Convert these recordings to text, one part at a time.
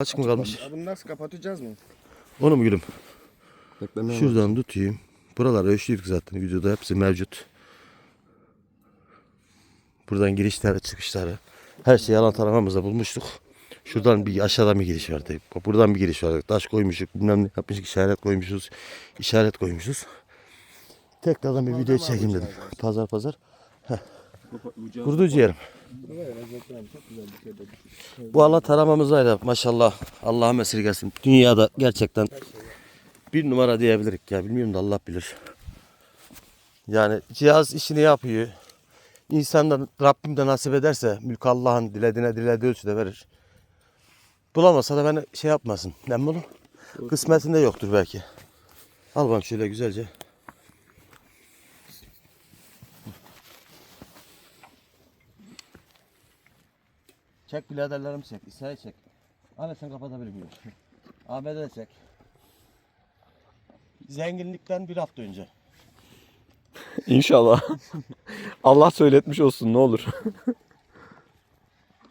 Açık mı kalmış? Bunu nasıl kapatacağız mı? Onu mu gülüm? Beklemeye Şuradan tutayım. Buralar ölçtük zaten. Videoda hepsi mevcut. Buradan girişleri çıkışları. Her şeyi alan tarafımızda bulmuştuk. Şuradan bir aşağıdan bir giriş vardı. Buradan bir giriş vardı. Taş koymuşuk. Bilmem ne yapmışık. işaret koymuşuz. işaret koymuşuz. Tekrardan bir video çekeyim dedim. Pazar pazar. Heh. Kurdu ciğerim. Bu Allah taramamızdaydı maşallah. Allah'ım esirgesin. Dünyada gerçekten bir numara diyebilirik ya. Bilmiyorum da Allah bilir. Yani cihaz işini yapıyor. İnsanlar Rabbim de nasip ederse mülk Allah'ın dilediğine dilediği ölçüde verir. Bulamasa da beni şey yapmasın. Ne bunu? Kısmetinde yoktur belki. Al bakalım şöyle güzelce. Çek biraderlerim çek. İsa'yı çek. Ahmet sen kapatabilir miyim? Ahmet'e de çek. Zenginlikten bir hafta önce. İnşallah. Allah söyletmiş olsun ne olur.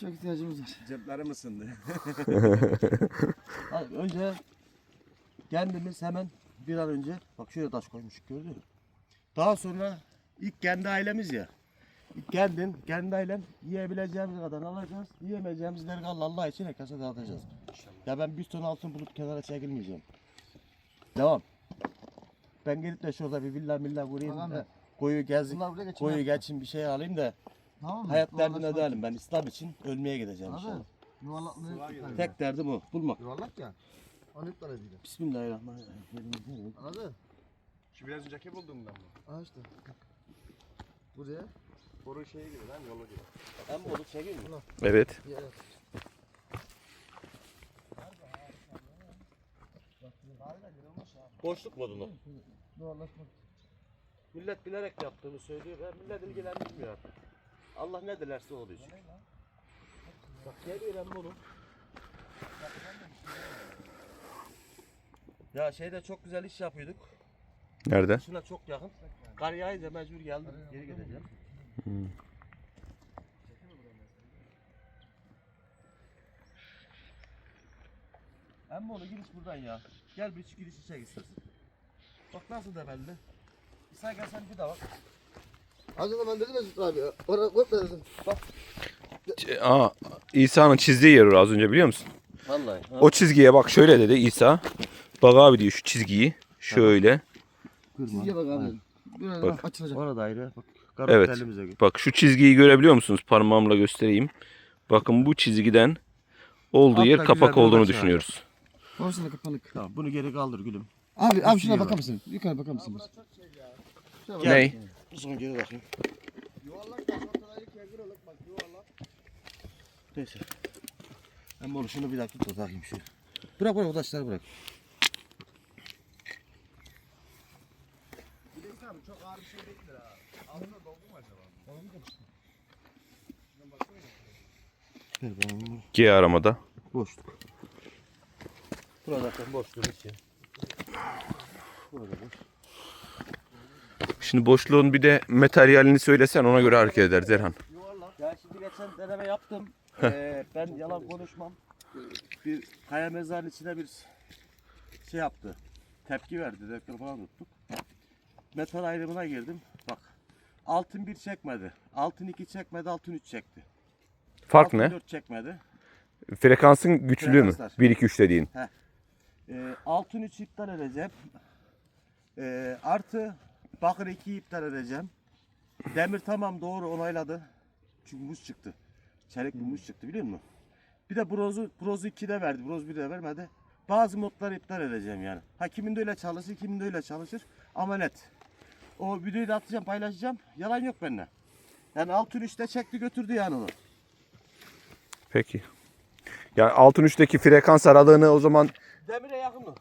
Çok ihtiyacımız var. Ceplerim ısındı. Abi önce kendimiz hemen bir an önce bak şöyle taş koymuşuk gördün mü? Daha sonra ilk kendi ailemiz ya. Kendin, kendi ailen yiyebileceğimiz kadar alacağız. Yiyemeyeceğimizleri Allah Allah için herkese dağıtacağız. Ya ben bir ton altın bulup kenara çekilmeyeceğim. Devam. Ben gelip de şurada bir villa milla vurayım Tamam da koyu gezip Bunlar buraya geçin. koyu geçin bir şey alayım da Tamam mı? hayat derdine değilim ben İslam için ölmeye gideceğim inşallah. Anladın? Yuvarlaklığı Tek derdim o bulmak. Yuvarlak ya. Onu iptal edelim. Bismillahirrahmanirrahim. Anladın? Şu biraz önceki bulduğumdan mı? Aa işte. Buraya. Boru şeyi gibi lan yolu gibi. Ben bunu çekeyim mi? Evet. Yere. Boşluk modunu. Yuvarlaşmak. Millet bilerek yaptığını söylüyor ve millet ilgilenmiyor artık. Allah ne dilerse o oluyor çünkü. Bak geliyor ben bunu. Ya şeyde çok güzel iş yapıyorduk. Nerede? Şuna çok yakın. Kar yağınca mecbur geldim. Geri gideceğim. Ama onu giriş buradan ya. Gel bir şu girişi çek istersen. Bak nasıl da belli. İsa gel sen bir daha bak. Az önce ben dedim ya Zühtü abi. Oraya koy dedim. Bak. Ç- Aa, İsa'nın çizdiği yer orası az önce biliyor musun? Vallahi. O çizgiye bak şöyle dedi İsa. Bak abi diyor şu çizgiyi. Şöyle. Çizgiye bak abi. Böyle Bak. açılacak. Orada ayrı. Bak. Evet. Bak şu çizgiyi görebiliyor musunuz? Parmağımla göstereyim. Bakın bu çizgiden olduğu yer Altta kapak güzel bir olduğunu var. düşünüyoruz. Orası da kapalık. Tamam bunu geri kaldır gülüm. Abi abi şuna bakar bak. mısın? Yukarı bakar mısın? biraz? Gel. Ney? Bu son geri bakayım. Neyse. Ben bunu şunu bir dakika tut bakayım şu. Bırak bırak o taşları bırak. Bunu. G aramada. Boşluk. Burada zaten boşluğun içi. Burada boş. Şimdi boşluğun bir de materyalini söylesen ona göre hareket ederiz Erhan. Ya şimdi geçen deneme yaptım. Ee, ben yalan konuşmam. Bir kaya mezarın içine bir şey yaptı. Tepki verdi. Dekor falan tuttuk. Metal ayrımına girdim. Bak. Altın bir çekmedi. Altın iki çekmedi. Altın üç çekti. Fark altın ne? dört çekmedi. Frekansın güçlülüğü mü? Frekanslar. 1 2 3 dediğin. Ee, altın 3 iptal edeceğim. Ee, artı bakır 2 iptal edeceğim. Demir tamam doğru onayladı. Çünkü muz çıktı. Çelik bir muz çıktı biliyor musun? Bir de brozu, brozu 2 de verdi. Broz 1 de vermedi. Bazı modları iptal edeceğim yani. Ha kimin de öyle çalışır, kimin de öyle çalışır. Ama net. O videoyu da atacağım, paylaşacağım. Yalan yok bende. Yani altın 3'te çekti götürdü yani onu. Peki. Yani altın üstteki frekans aralığını o zaman Demire yakın mı?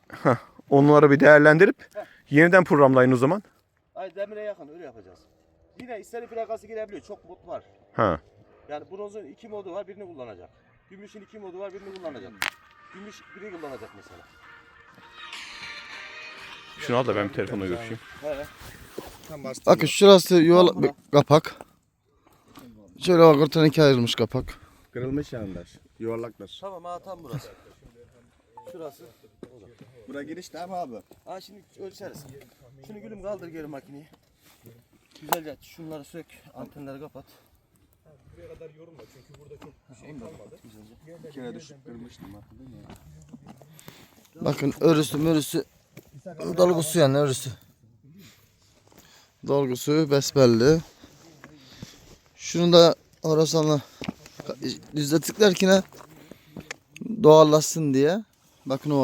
onları bir değerlendirip yeniden programlayın o zaman. Ay demire yakın öyle yapacağız. Yine istediğin frekansı girebiliyor. Çok mod var. Ha. Yani bronzun iki modu var birini kullanacak. Gümüşün iki modu var birini kullanacak. Gümüş biri kullanacak mesela. Şunu al da ben bir telefonla görüşeyim. He. Bakın şurası yuvarlak Tamam, bir kapak. Şöyle bak ortadan ikiye ayrılmış kapak. Kırılmış yanlar. Yuvarlaklar. Tamam ha tam burası. Şurası. Bura giriş değil mi abi? Ha şimdi ölçeriz. Şunu gülüm kaldır geri makineyi. Güzelce şunları sök, antenleri kapat. Buraya kadar yorulma çünkü burada çok şey kalmadı. Bir kere düşüp kırmıştım hatırlıyor musun? Bakın örüsü mörüsü. Dolgusu yani örüsü. Dolgusu besbelli. Şunu da Horasan'la düzelttiklerkine doğallaşsın diye. Bakın o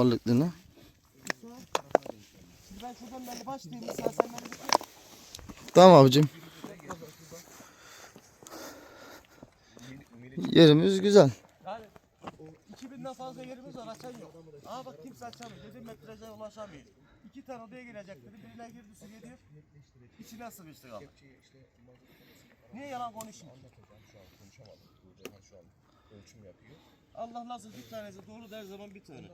Tamam abicim. Yerimiz güzel. Yani 2000'den fazla yerimiz var açan yok. Aa bak kimse açamıyor. Dedim metraja ulaşamıyor. İki tane odaya girecek dedi. Birine girdi su geliyor. İçine sıkıştı kaldı. Niye yalan konuşayım? Allah nasıl bir tanesi doğru der zaman bir tane.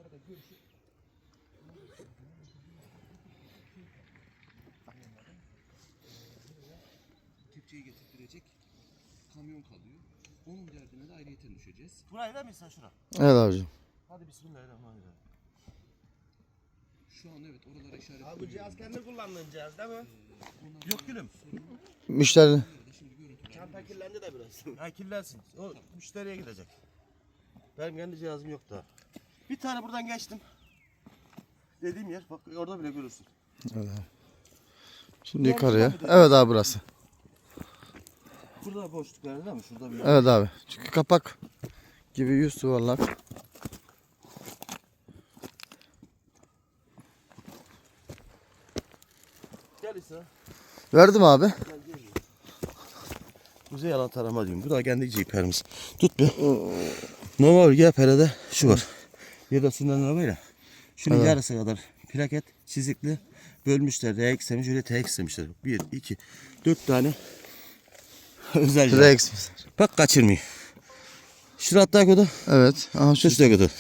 Kepçeyi getirtirecek kamyon kalıyor. Onun derdine de ayrıyeten düşeceğiz. Burayı da mı sen şura? Evet abicim. Hadi bismillahirrahmanirrahim. Şu an evet oralara işaret Abi bu cihaz kendi kullandığın cihaz değil mi? Yok gülüm. Müşteri. Çanta kirlendi de biraz. Ha kirlensin. O müşteriye gidecek. Benim kendi cihazım yok daha. Bir tane buradan geçtim. Dediğim yer bak orada bile görürsün. Şimdi yukarıya. Evet abi burası. Burada da boşluk var değil mi? Şurada bir Evet abi. Çünkü kapak gibi yüz yuvarlak. Gel İsa. Verdim abi. Kuzey yalan tarama diyorum. Bu da kendi ciperimiz. Tut bir. Normal gel perede şu var. Ya da sünnet arabayla. Şunun Evet. yarısı kadar plaket çizikli bölmüşler. R eksemiş şöyle T eksemişler. Bir, iki, dört tane özel. Rex. Bak kaçırmıyor. Şurada hatta kodu. Evet. Aha şu. Şurada kodu.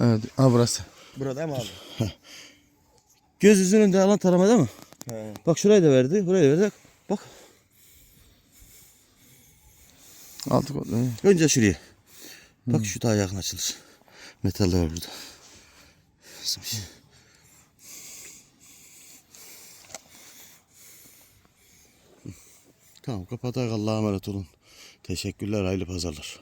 Evet. Aha burası. Burada mi abi? Göz yüzünün önünde alan tarama değil mi? He. Bak şurayı da verdi. Burayı da verdi. Bak Altı kodlu. önce şuraya. Bak şu daha yakın açılır. Metal de var burada. Nasılmış? Tamam kapatak Allah'a emanet olun. Teşekkürler hayırlı pazarlar.